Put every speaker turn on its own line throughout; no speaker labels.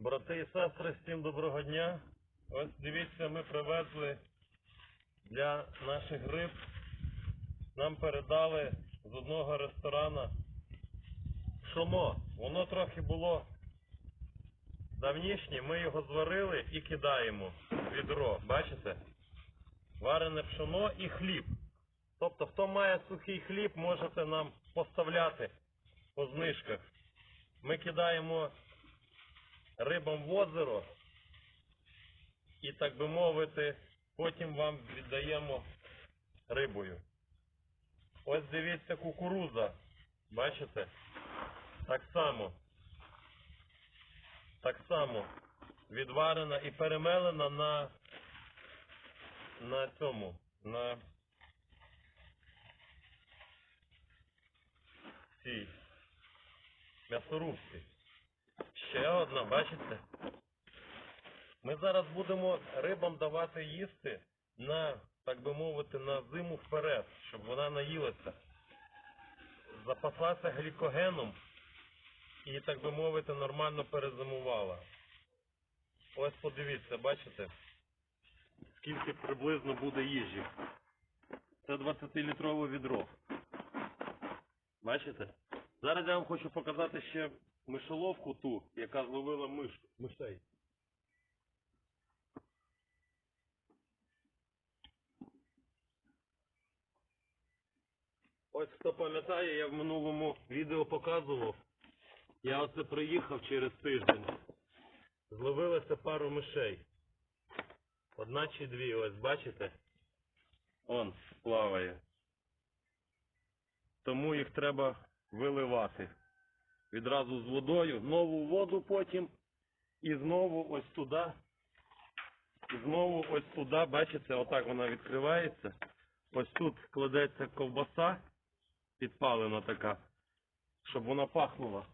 Брати і сестри, всім доброго дня. Ось дивіться, ми привезли для наших риб. Нам передали з одного ресторана пшоно. Воно трохи було давнішнє, ми його зварили і кидаємо в відро. Бачите? Варене пшоно і хліб. Тобто, хто має сухий хліб, можете нам поставляти по знижках. Ми кидаємо рибам в озеро і, так би мовити, потім вам віддаємо рибою. Ось дивіться кукуруза. Бачите? Так само. Так само відварена і перемелена на, на цьому, на цій м'ясорубці. Ще одна, бачите? Ми зараз будемо рибам давати їсти на, так би мовити, на зиму вперед, щоб вона наїлася. Запаслася глікогеном і, так би мовити, нормально перезимувала. Ось подивіться, бачите? Скільки приблизно буде їжі. Це 20-літрове відро. Бачите? Зараз я вам хочу показати ще мишоловку ту, яка зловила миш, мишей. Ось хто пам'ятає, я в минулому відео показував. Я оце приїхав через тиждень. Зловилося пару мишей. Одна чи дві, ось бачите? Он плаває. Тому їх треба виливати. Відразу з водою, знову воду потім. І знову ось туди. І знову ось туди, бачите, отак вона відкривається. Ось тут кладеться ковбаса підпалена така, щоб вона пахнула.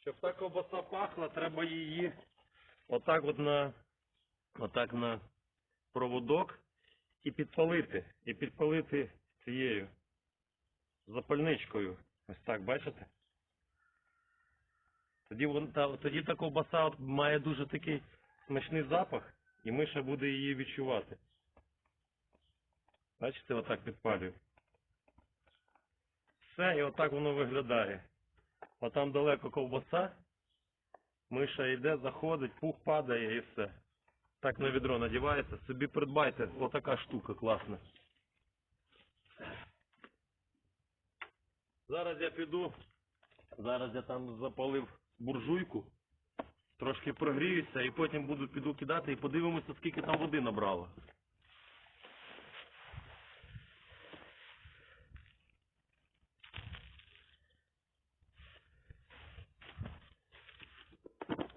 Щоб та ковбаса пахла, треба її отак от на, отак на проводок і підпалити. І підпалити цією запальничкою. Ось так, бачите? Тоді, вон, та, тоді та ковбаса от має дуже такий смачний запах, і миша буде її відчувати. Бачите, отак підпалюю. Все, і отак воно виглядає. Отам далеко ковбаса, миша йде, заходить, пух падає і все. Так на відро надівається. Собі придбайте, отака штука класна. Зараз я піду, зараз я там запалив буржуйку, трошки прогріюся і потім буду піду кидати і подивимося, скільки там води набрало.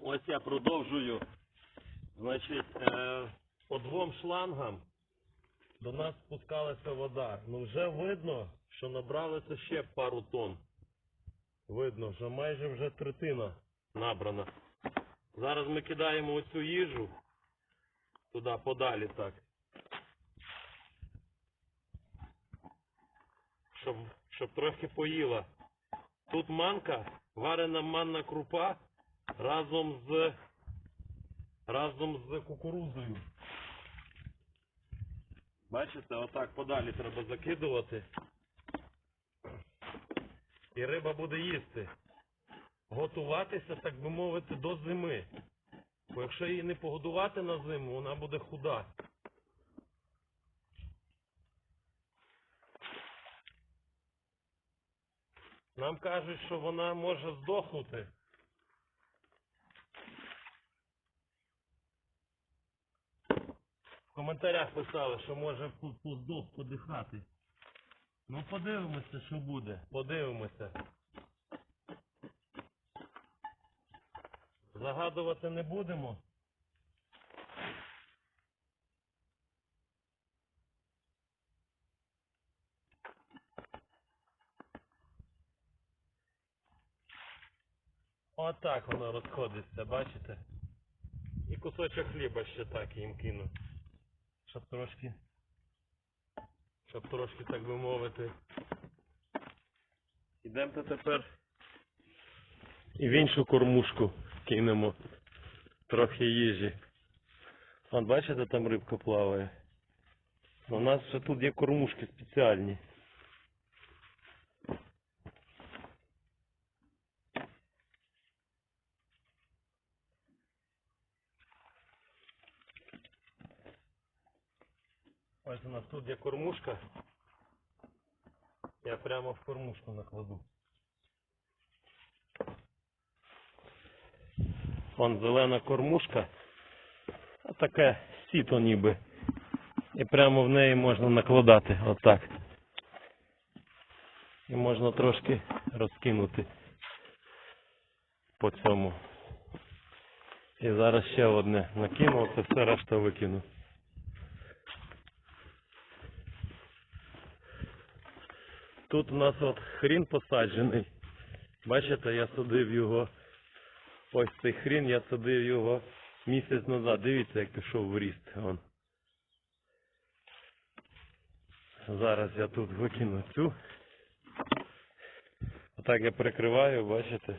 Ось я продовжую. Значить, е, по двом шлангам до нас спускалася вода. Ну вже видно, що набралося ще пару тонн. Видно, що майже вже третина набрана. Зараз ми кидаємо оцю їжу туди подалі так. Щоб, щоб трохи поїла. Тут манка, варена манна крупа разом з разом з кукурузою. Бачите, отак подалі треба закидувати. І риба буде їсти. Готуватися, так би мовити, до зими. Бо якщо її не погодувати на зиму, вона буде худа. Нам кажуть, що вона може здохнути. В коментарях писали, що може по- поздох подихати. Ну подивимося, що буде. Подивимося. Загадувати не будемо. Отак воно розходиться, бачите? І кусочок хліба ще так їм кину. Щоб трошки. Щоб трошки, так би мовити. Ідемо тепер І в іншу кормушку кинемо трохи їжі. Вон, бачите, там рибка плаває. У нас ще тут є кормушки спеціальні. Ось у нас тут є кормушка. Я прямо в кормушку накладу. Вон зелена кормушка. А таке сіто ніби. І прямо в неї можна накладати отак. І можна трошки розкинути по цьому. І зараз ще одне накинув, це все решта викину. Тут у нас от хрін посаджений. Бачите, я садив його. Ось цей хрін, я садив його місяць назад. Дивіться, як пішов в ріст. Вон. Зараз я тут викину цю. Отак я прикриваю, бачите.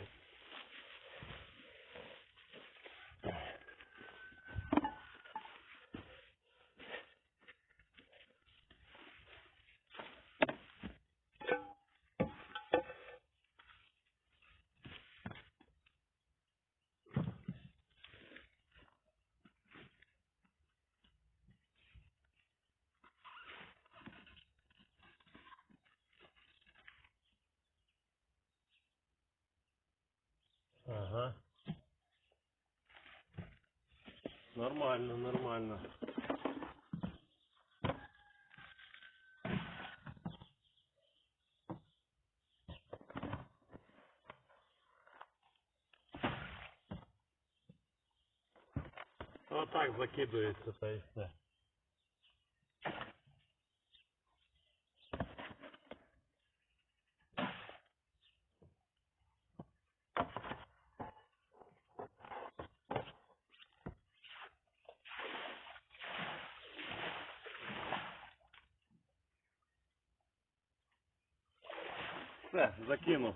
Ага. Нормально, нормально. Отак закидується та і все. Все, закинув.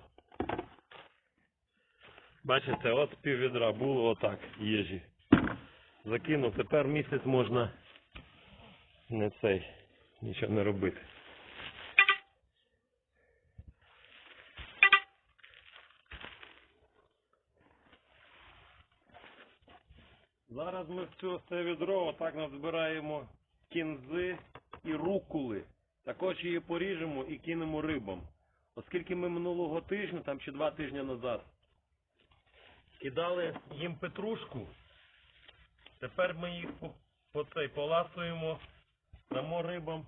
Бачите, от пів відра було отак їжі. Закинув, тепер місяць можна не цей, нічого не робити. Зараз ми в це відро отак назбираємо кінзи і рукули. Також її поріжемо і кинемо рибам. Оскільки ми минулого тижня, там чи два тижні назад, кидали їм петрушку, тепер ми їх по, по цей поласуємо, дамо рибам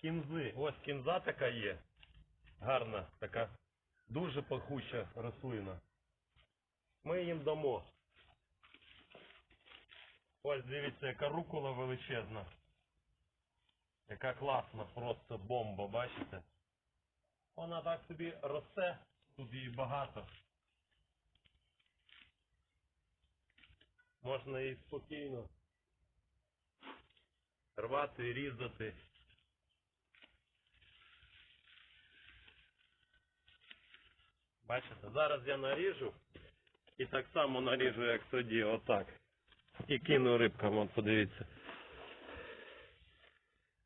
кінзи. Ось кінза така є. Гарна, така дуже пахуча рослина. Ми їм дамо. Ось дивіться, яка рукола величезна. Яка класна, просто бомба, бачите? Вона так собі росте, тут її багато. Можна її спокійно рвати і різати. Бачите, зараз я наріжу і так само наріжу, як тоді, отак. І кину рибкам, от подивіться.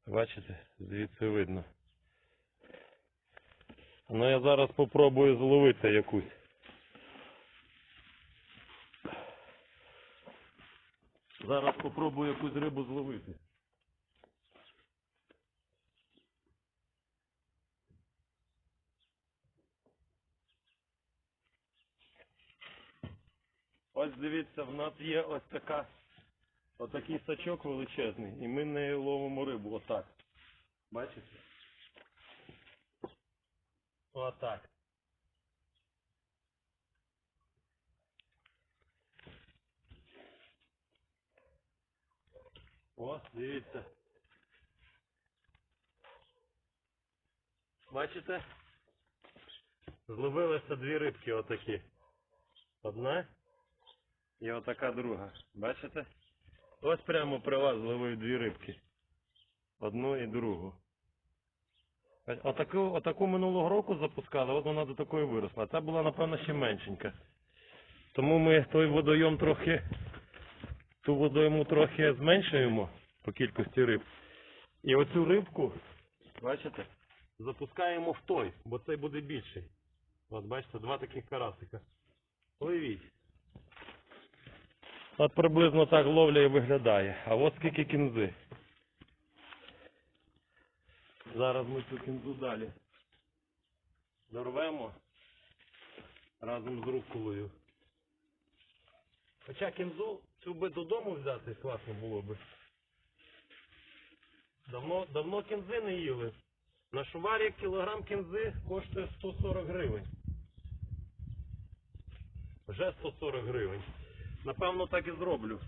Бачите, звідси видно. Ну я зараз попробую зловити якусь. Зараз попробую якусь рибу зловити. Ось дивіться, в нас є ось така, отакий сачок величезний, і ми нею ловимо рибу, отак. Бачите? Отак. О, дивіться. Бачите? Зловилися дві рибки отакі. Одна і отака друга. Бачите? Ось прямо при вас зловив дві рибки. Одну і другу. Отаку, отаку минулого року запускали, от вона до такої виросла. Ця була, напевно, ще меншенька. Тому ми той водойом трохи, ту водойму трохи зменшуємо по кількості риб. І оцю рибку, бачите, запускаємо в той, бо цей буде більший. От бачите, два таких карасика. Пливіть. От приблизно так ловля і виглядає. А от скільки кінзи. Зараз ми цю кінзу далі дорвемо разом з руколою. Хоча кінзу цю би додому взяти класно було би. Давно, давно кінзи не їли. На шуварі кілограм кінзи коштує 140 гривень. Вже 140 гривень. Напевно, так і зроблю.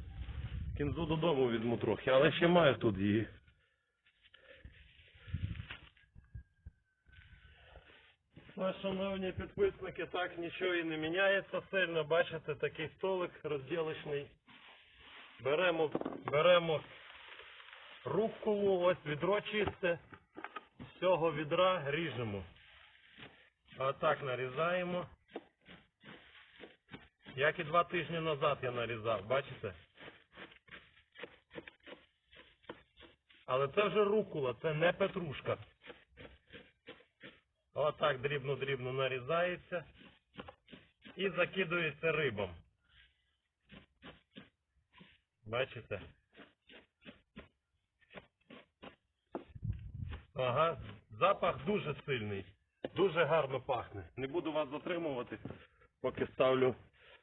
Кінзу додому візьму трохи, але ще маю тут її. Шановні підписники, так нічого і не міняється сильно. Бачите, такий столик розділочний. Беремо, беремо рубкову, ось відро чисте. З цього відра ріжемо. Отак нарізаємо. Як і два тижні назад я нарізав, бачите? Але це вже рукула, це не петрушка. Отак дрібно-дрібно нарізається і закидується рибом. Бачите? Ага, запах дуже сильний. Дуже гарно пахне. Не буду вас затримувати, поки ставлю.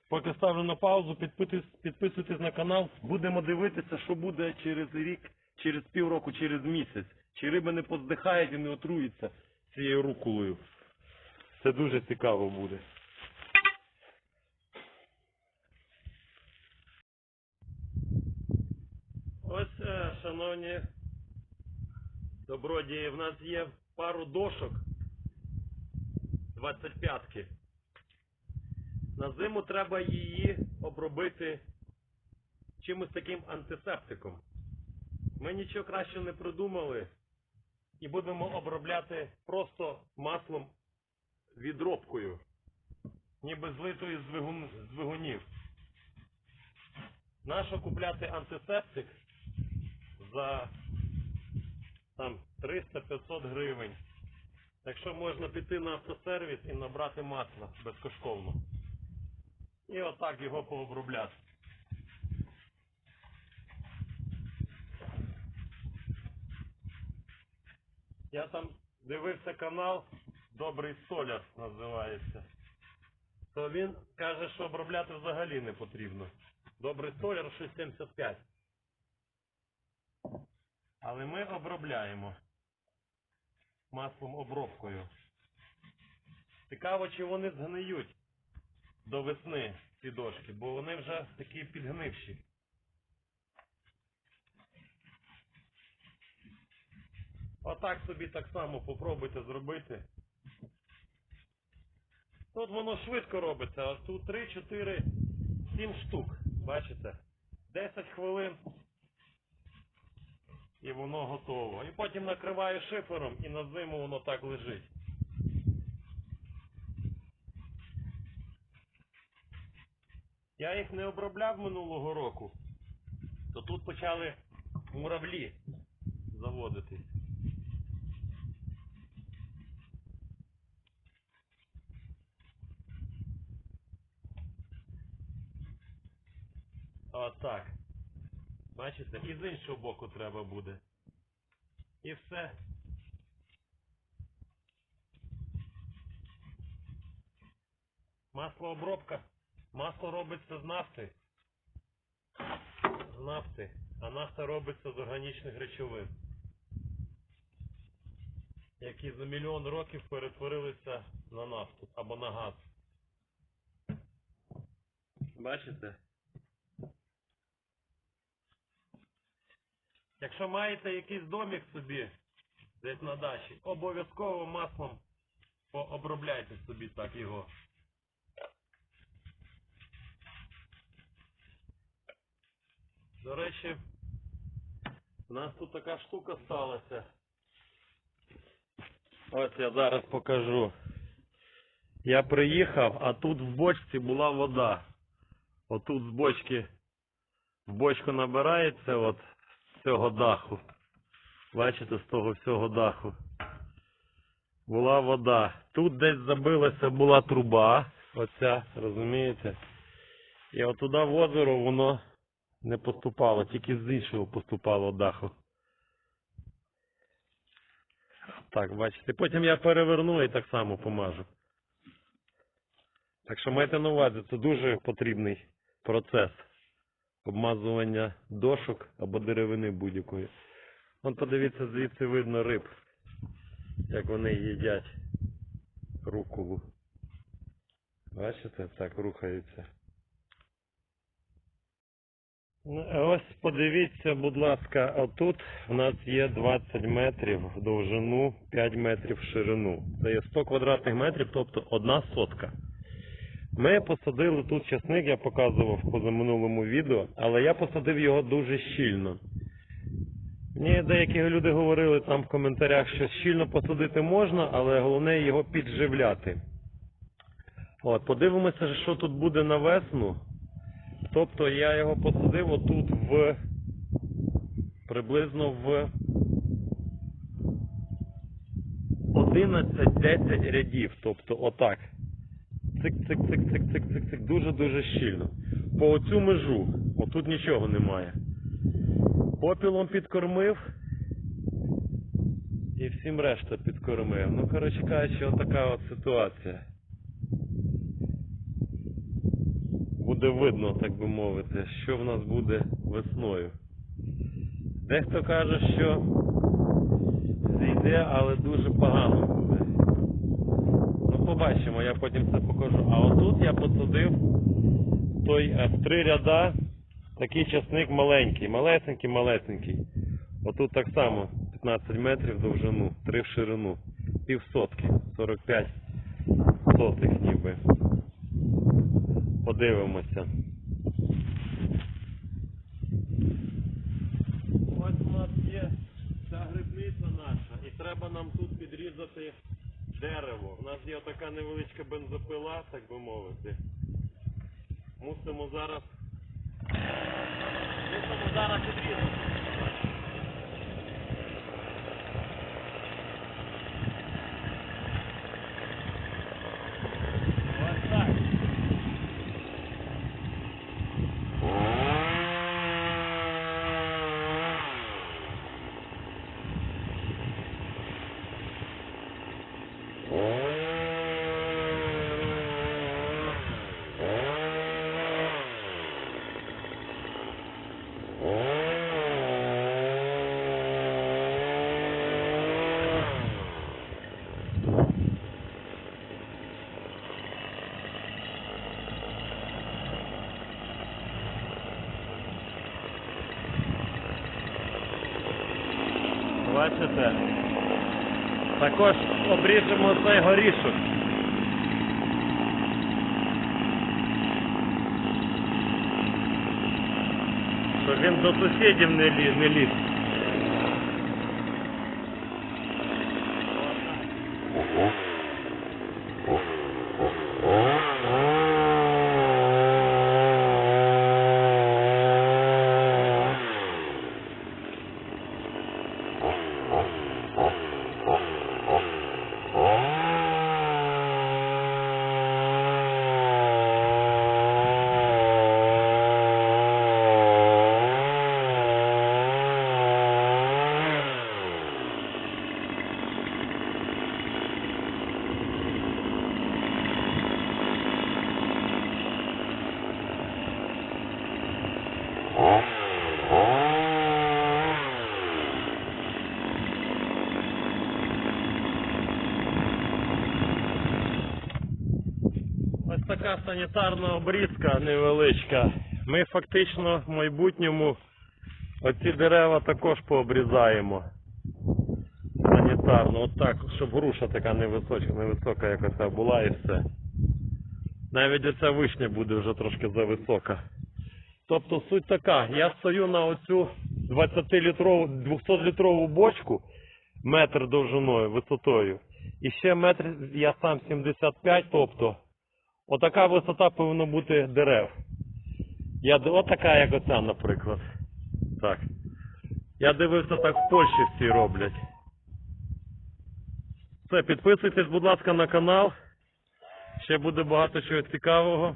Поки ставлю на паузу, підписуйтесь, підписуйтесь на канал. Будемо дивитися, що буде через рік, через півроку, через місяць. Чи риби не поздихають і не отруються цією руколою. Це дуже цікаво буде. Ось, е, шановні добродії, в нас є пару дошок 25-ки. На зиму треба її обробити чимось таким антисептиком. Ми нічого краще не придумали і будемо обробляти просто маслом відробкою, ніби злитою з двигун- з двигунів. Нащо купляти антисептик за там 300-500 гривень. Якщо можна піти на автосервіс і набрати масла безкоштовно. І отак його пообробляти. Я там дивився канал Добрий Соляр називається. То він каже, що обробляти взагалі не потрібно. Добрий Соляр 6,75. Але ми обробляємо маслом обробкою. Цікаво, чи вони згниють до весни ці дошки, бо вони вже такі підгнивші. Отак собі так само попробуйте зробити. Тут воно швидко робиться, а тут 3, 4, 7 штук. Бачите? 10 хвилин і воно готово. І потім накриваю шифером і на зиму воно так лежить. Я їх не обробляв минулого року, то тут почали муравлі заводитись. Отак. Бачите? І з іншого боку треба буде. І все. Маслообробка. Масло робиться з нафти. З нафти. А нафта робиться з органічних речовин. Які за мільйон років перетворилися на нафту або на газ. Бачите? Якщо маєте якийсь домик собі десь на дачі, обов'язково маслом обробляйте собі так його. До речі, у нас тут така штука сталася. Ось я зараз покажу. Я приїхав, а тут в бочці була вода. Отут з бочки в бочку набирається от цього даху. Бачите, з того всього даху. Була вода. Тут десь забилася була труба. Оця, розумієте? І отуди в озеро воно не поступало, тільки з іншого поступало даху. Так, бачите. Потім я переверну і так само помажу. Так що майте на увазі, це дуже потрібний процес обмазування дошок або деревини будь-якої. Вон подивіться, звідси видно риб, як вони їдять руколу. Бачите, так рухаються. Ну, Ось подивіться, будь ласка, отут у нас є 20 метрів в довжину, 5 метрів в ширину. Це є 100 квадратних метрів, тобто одна сотка. Ми посадили тут часник, я показував в позаминулому відео, але я посадив його дуже щільно. Мені деякі люди говорили там в коментарях, що щільно посадити можна, але головне його підживляти. От, подивимося, що тут буде на весну. Тобто я його посадив отут в приблизно в 11-10 рядів. Тобто отак. Цик-цик-цик-цик-цик-цик-цик. Дуже-дуже щільно. По оцю межу. Отут нічого немає. Попілом підкормив. І всім решта підкормив. Ну, коротше кажучи, отака от ситуація. Буде видно, так би мовити, що в нас буде весною. Дехто каже, що зійде, але дуже погано побачимо, я потім це покажу. А отут я посадив той е, в три ряда такий часник маленький, малесенький, малесенький. Отут так само 15 метрів довжину, 3 в ширину, пів сотки, 45 сотих ніби. Подивимося. Ось у нас є ця грибниця наша, і треба нам тут підрізати дерево. У нас є така невеличка бензопила, так би мовити. Мусимо зараз. Мусимо зараз підрізати. Також обріжемо цей горішок. Щоб він до сусідів не ліз. Така санітарна обрізка невеличка. Ми фактично в майбутньому оці дерева також пообрізаємо. Санітарно, от так, щоб груша така невисока, невисока, як була і все. Навіть оця вишня буде вже трошки зависока. Тобто суть така, я стою на оцю 20-літрову, 200-літрову бочку, метр довжиною, висотою. І ще метр я сам 75, тобто отака висота повинна бути дерев. Я, отака, як оця, наприклад. Так. Я дивився, так в Польщі всі роблять. Все, підписуйтесь, будь ласка, на канал. Ще буде багато чого цікавого.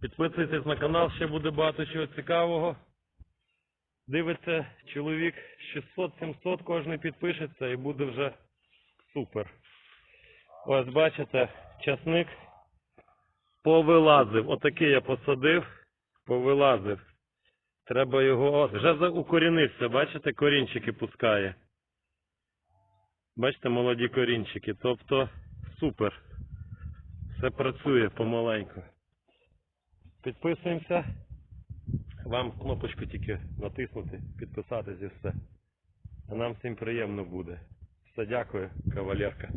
Підписуйтесь на канал, ще буде багато чого цікавого. Дивиться чоловік 600-700, кожен підпишеться і буде вже супер. Ось бачите, часник повилазив. Отакий я посадив, повилазив. Треба його. Вже укорінився, бачите, корінчики пускає. Бачите, молоді корінчики. Тобто супер. Все працює помаленьку. Підписуємося. Вам кнопочку тільки натиснути, підписатись і все. А нам всім приємно буде. Все, дякую, кавалерка.